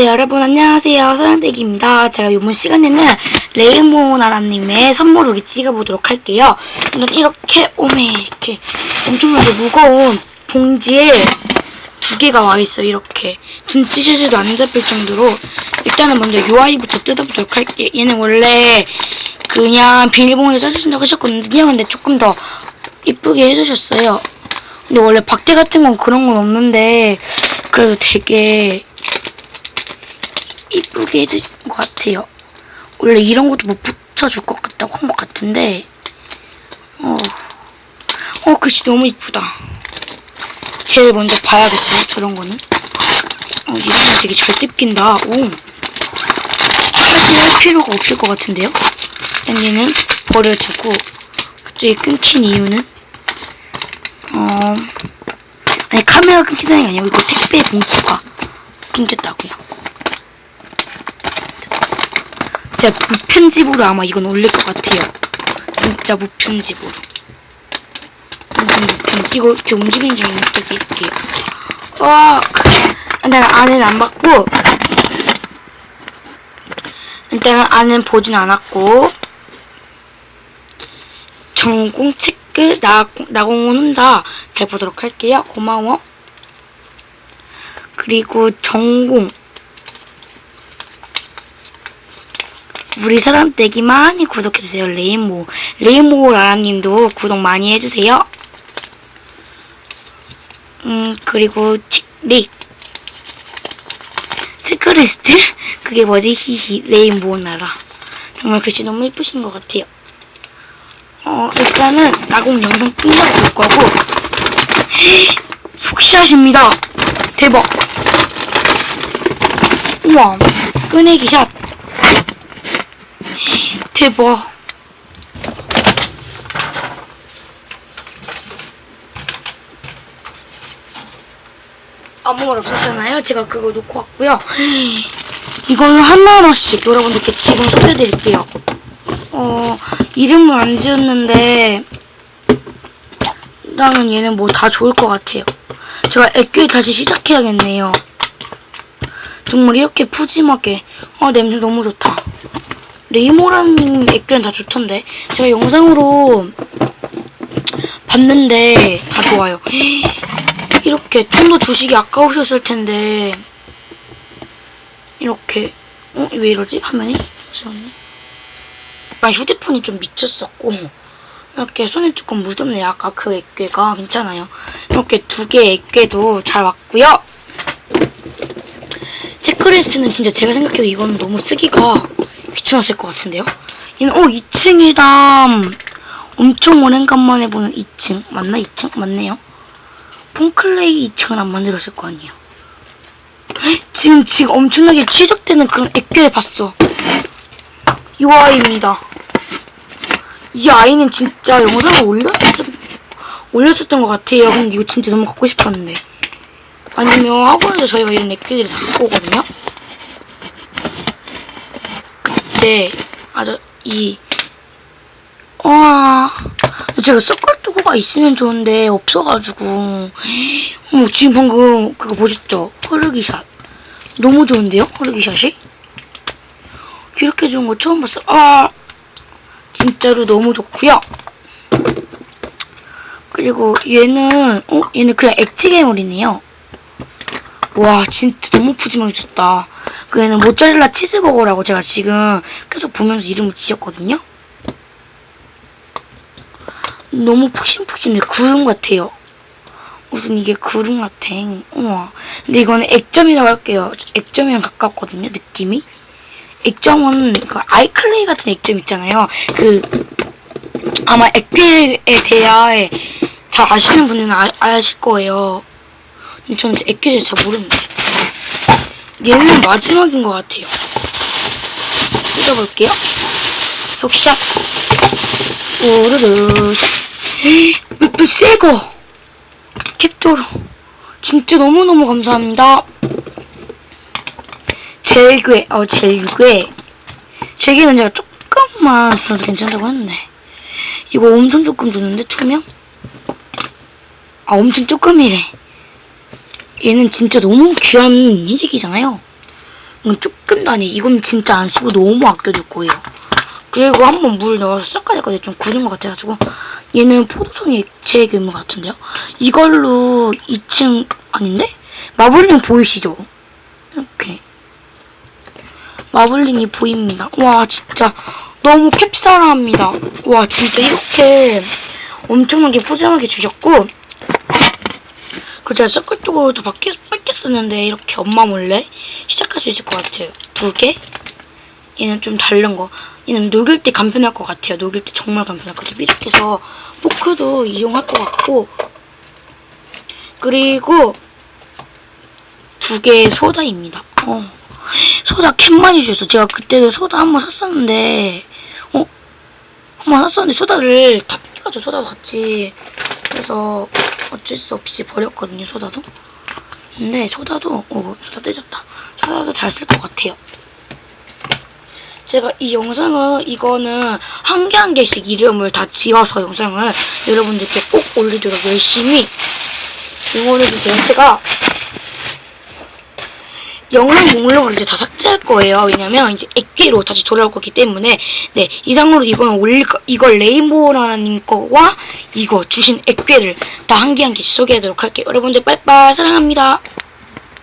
네, 여러분 안녕하세요. 서양대기입니다. 제가 이번 시간에는 레이모나라님의 선물 후기 찍어보도록 할게요. 저는 이렇게 오메 이렇게 엄청나게 무거운 봉지에 두 개가 와 있어요. 이렇게 눈 찢어져도 안 잡힐 정도로 일단은 먼저 UI부터 뜯어보도록 할게요. 얘는 원래 그냥 비닐봉지에 써주신다고 하셨거든요. 근데 조금 더 이쁘게 해주셨어요. 근데 원래 박제 같은 건 그런 건 없는데 그래도 되게 이쁘게 해주신 것 같아요. 원래 이런 것도 못 붙여줄 것 같다고 한 것 같은데, 어, 어, 글씨 너무 이쁘다. 제일 먼저 봐야겠죠, 저런 거는. 어, 이런 거 되게 잘 뜯긴다. 오. 사실 할 필요가 없을 것 같은데요? 일단 얘는 버려주고, 갑자기 끊긴 이유는, 어, 아니, 카메라 끊긴다는 게 아니고, 이거 택배 봉투가 끊겼다고요. 진짜 무편집으로 아마 이건 올릴 것 같아요. 진짜 무편집으로. 이거 이렇게 움직이는 줄 어떻게 할게요. 와, 일단 안에는 안 받고, 일단은 안은 보진 않았고, 전공 체크 나, 나공은 혼자 잘 보도록 할게요. 고마워. 그리고 전공. 우리 사람 떼기 많이 구독해주세요. 레인보. 레인보 라라님도 구독 많이 해주세요. 음, 그리고 칙릭. 체크리스트? 그게 뭐지? 히히. 레인보우 나라. 정말 글씨 너무 예쁘신 것 같아요. 어, 일단은 나공 영상 끝나고 볼 거고. 속샷입니다. 대박. 우와. 꺼내기 샷. 대박. 아무 말 없었잖아요. 제가 그거 놓고 왔고요. 이거는 하나하나씩 여러분들께 지금 소개해드릴게요. 어, 이름을 안 지었는데, 나는 얘는 뭐 다 좋을 것 같아요. 제가 애교에 다시 시작해야겠네요. 정말 이렇게 푸짐하게. 아, 냄새 너무 좋다. 레이모라님 애교는 다 좋던데. 제가 영상으로 봤는데 다 좋아요. 이렇게 좀더 주식이 아까우셨을 텐데 이렇게 어? 왜 이러지? 화면이? 약간 휴대폰이 좀 미쳤었고 이렇게 손에 조금 묻었네요. 아까 그 액괴가 괜찮아요. 이렇게 두 개의 액괴도 잘 왔고요. 체크리스트는 진짜 제가 생각해도 이거는 너무 쓰기가 귀찮았을 것 같은데요. 얘는 어 2층이다. 엄청 오랜간만에 보는 2층 맞나 2층 맞네요. 폰클레이 2층은 안 만들었을 거 아니에요. 헉, 지금 지금 엄청나게 취적되는 그런 액괴를 봤어. 이 아이입니다. 이 아이는 진짜 영상을 올렸었 올렸었던 것 같아요. 근데 이거 진짜 너무 갖고 싶었는데. 아니면 학원에서 저희가 이런 액괴들을 다 갖고 오거든요. 그때 아저 이 와, 제가 섞을두고가 있으면 좋은데 없어가지고 어머 지금 방금 그거 보셨죠? 흐르기샷 너무 좋은데요? 흐르기샷이? 이렇게 좋은 거 처음 봤어. 아 진짜로 너무 좋고요. 그리고 얘는 어 얘는 그냥 액체 괴물이네요. 와 진짜 너무 푸짐하게 좋다. 그 얘는 모짜렐라 치즈버거라고 제가 지금 계속 보면서 이름을 지었거든요. 너무 푹신푹신해. 구름 같아요. 무슨 이게 구름 같아. 우와. 근데 이거는 액점이라고 할게요. 액점이랑 가깝거든요, 느낌이. 액점은 그 아이클레이 같은 액점 있잖아요. 그 아마 액필에 대하에 잘 아시는 분은 아, 아실 거예요. 저는 액필을 잘 모르는데. 얘는 마지막인 것 같아요. 뜯어볼게요. 속샷. 오르르. 몇 새거. 캡조로. 진짜 너무너무 감사합니다. 젤괴, 어, 젤괴. 젤괴는 제가 조금만 줘도 괜찮다고 했는데. 이거 엄청 조금 줬는데, 투명? 아, 엄청 조금이래. 얘는 진짜 너무 귀한 흰색이잖아요. 이건 조금도 아니에요. 이건 진짜 안 쓰고 너무 아껴둘 거예요. 그리고 한번 물 넣어서 섞어야 될 건데 좀 굳은 것 같아가지고 얘는 포도송이 액체 괴물 같은데요. 이걸로 2층 아닌데? 마블링 보이시죠? 이렇게 마블링이 보입니다. 와 진짜 너무 캡사라합니다. 와 진짜 이렇게 엄청나게 푸짐하게 주셨고 그리고 제가 서클톡으로도 밖에 뺏겼었는데 이렇게 엄마 몰래 시작할 수 있을 것 같아요. 두 개. 얘는 좀 다른 거. 얘는 녹일 때 간편할 것 같아요. 녹일 때 정말 간편하거든요. 이렇게 해서 포크도 이용할 것 같고 그리고 두 개의 소다입니다. 어. 소다 캔많이 주셨어. 제가 그때도 소다 한 번 샀었는데 어? 한 번 샀었는데 소다를 다 뺏겨가지고 소다도 같이 그래서 어쩔 수 없이 버렸거든요. 소다도. 근데 소다도 어 소다 떼졌다. 소다도 잘 쓸 것 같아요. 제가 이 영상은 이거는 한 개 한 개씩 이름을 다 지어서 영상을 여러분들께 꼭 올리도록 열심히 응원해주세요. 제가 영상 목록을 이제 다 삭제할 거예요. 왜냐면 이제 액기로 다시 돌아올 거기 때문에 네 이상으로 이거는 올릴 거 이걸 레인보우라는 거와 이거 주신 액괴를 다 한 개 한 개씩 소개하도록 할게요. 여러분들 빠이빠이 사랑합니다.